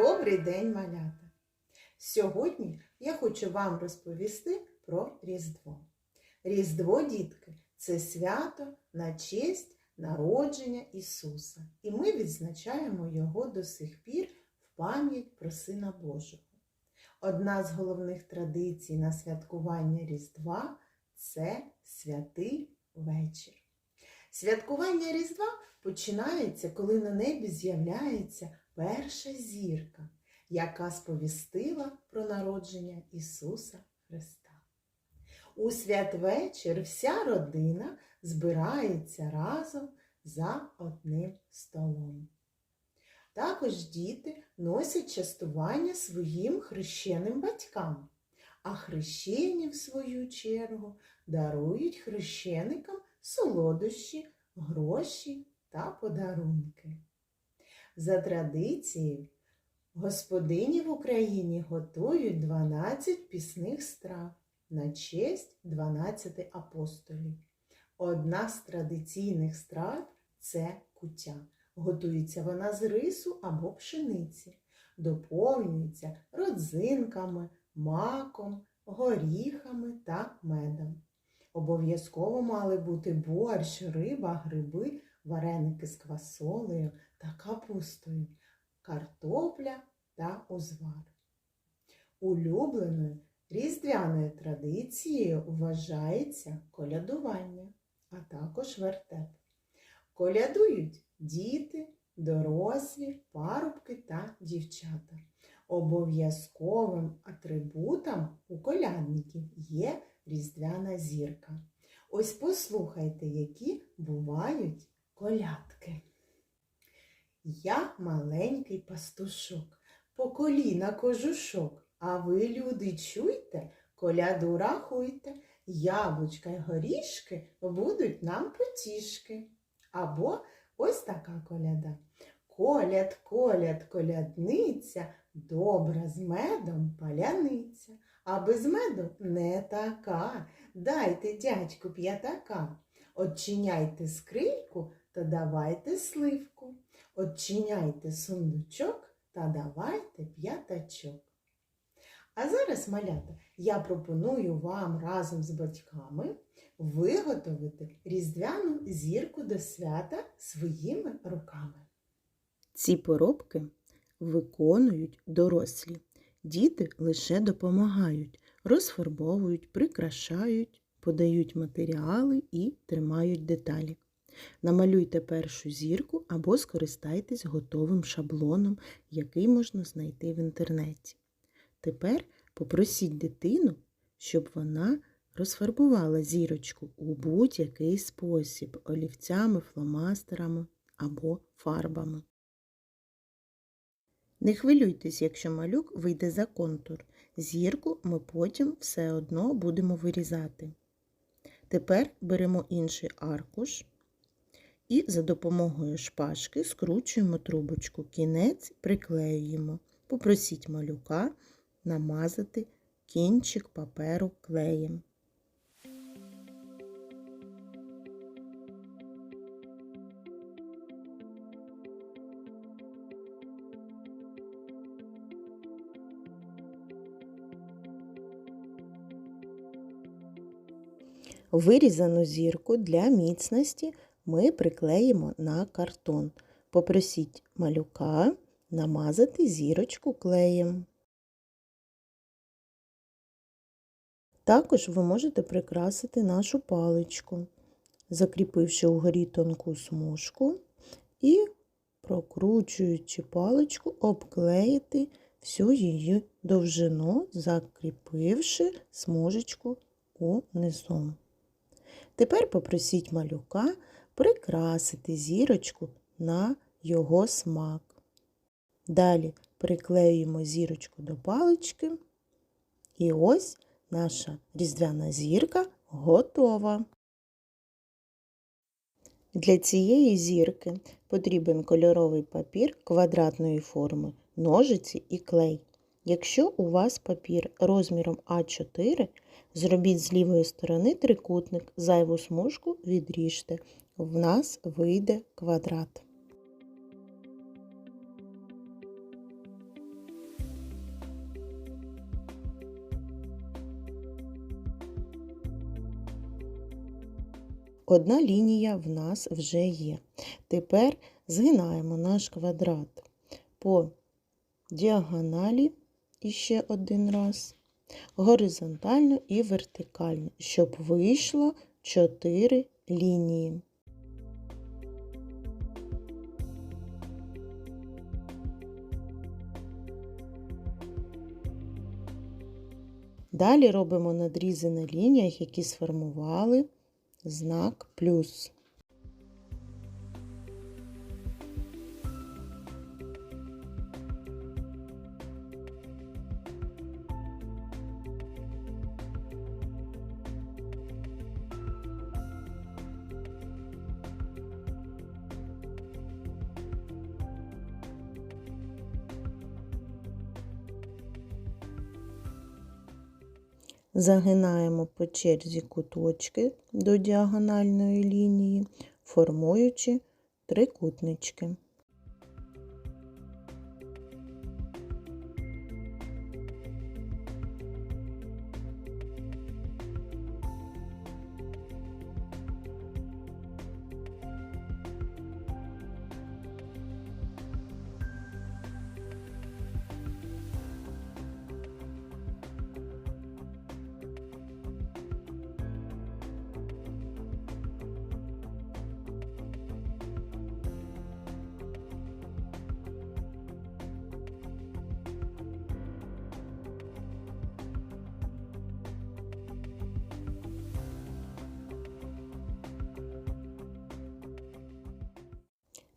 Добрий день, малята! Сьогодні я хочу вам розповісти про Різдво. Різдво, дітки, це свято на честь народження Ісуса. І ми відзначаємо його до сих пір в пам'ять про Сина Божого. Одна з головних традицій на святкування Різдва це святий вечір. Святкування Різдва починається, коли на небі з'являється перша зірка, яка сповістила про народження Ісуса Христа. У святвечір вся родина збирається разом за одним столом. Також діти носять частування своїм хрещеним батькам, а хрещені, в свою чергу, дарують хрещеникам солодощі, гроші та подарунки. За традицією, господині в Україні готують 12 пісних страв на честь 12 апостолів. Одна з традиційних страв це куття. Готується вона з рису або пшениці, доповнюється родзинками, маком, горіхами та медом. Обов'язково мали бути борщ, риба, гриби, вареники з квасолею та капустою, картопля та узвар. Улюбленою різдвяною традицією вважається колядування, а також вертеп. Колядують діти, дорослі, парубки та дівчата. Обов'язковим атрибутом у колядників є різдвяна зірка. Ось послухайте, які бувають колядки. Я маленький пастушок, по коліна кожушок, а ви, люди, чуйте, коляду рахуйте, яблучка й горішки будуть нам потішки. Або ось така коляда. Коляд, коляд, колядниця, добра з медом паляниця, а без меду не така. Дайте дядьку п'ятака. Отчиняйте скриньку та давайте сливку. Отчиняйте сундучок та давайте п'ятачок. А зараз, малята, я пропоную вам разом з батьками виготовити різдвяну зірку до свята своїми руками. Ці поробки виконують дорослі. Діти лише допомагають, розфарбовують, прикрашають, подають матеріали і тримають деталі. Намалюйте першу зірку або скористайтесь готовим шаблоном, який можна знайти в інтернеті. Тепер попросіть дитину, щоб вона розфарбувала зірочку у будь-який спосіб олівцями, фломастерами або фарбами. Не хвилюйтесь, якщо малюк вийде за контур. Зірку ми потім все одно будемо вирізати. Тепер беремо інший аркуш і за допомогою шпажки скручуємо трубочку. Кінець приклеюємо. Попросіть малюка намазати кінчик паперу клеєм. Вирізану зірку для міцності ми приклеїмо на картон. Попросіть малюка намазати зірочку клеєм. Також ви можете прикрасити нашу паличку, закріпивши угорі тонку смужку і, прокручуючи паличку, обклеїти всю її довжину, закріпивши смужечку унизу. Тепер попросіть малюка прикрасити зірочку на його смак. Далі приклеюємо зірочку до палички. І ось наша різдвяна зірка готова. Для цієї зірки потрібен кольоровий папір квадратної форми, ножиці і клей. Якщо у вас папір розміром А4, зробіть з лівої сторони трикутник, зайву смужку відріжте в нас вийде квадрат. Одна лінія в нас вже є. Тепер згинаємо наш квадрат по діагоналі і ще один раз, горизонтально і вертикально, щоб вийшло 4 лінії. Далі робимо надрізи на лініях, які сформували знак плюс. Загинаємо по черзі куточки до діагональної лінії, формуючи трикутнички.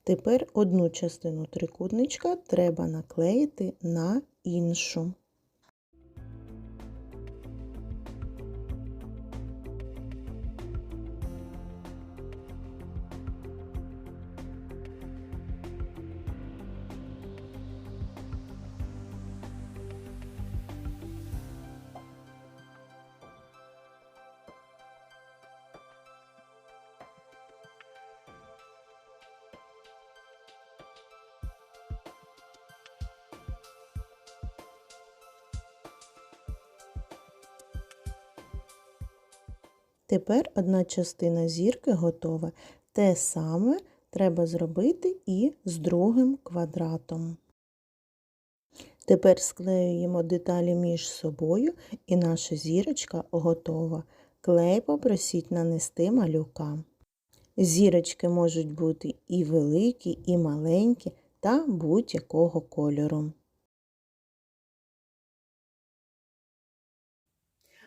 Тепер одну частину трикутничка треба наклеїти на іншу. Тепер одна частина зірки готова. Те саме треба зробити і з другим квадратом. Тепер склеюємо деталі між собою і наша зірочка готова. Клей попросіть нанести малюка. Зірочки можуть бути і великі, і маленькі та будь-якого кольору.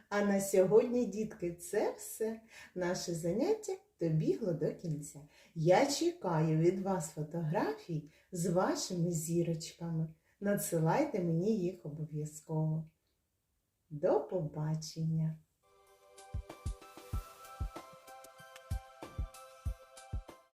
А на сьогодні, дітки, це все. Наше заняття добігло до кінця. Я чекаю від вас фотографій з вашими зірочками. Надсилайте мені їх обов'язково. До побачення!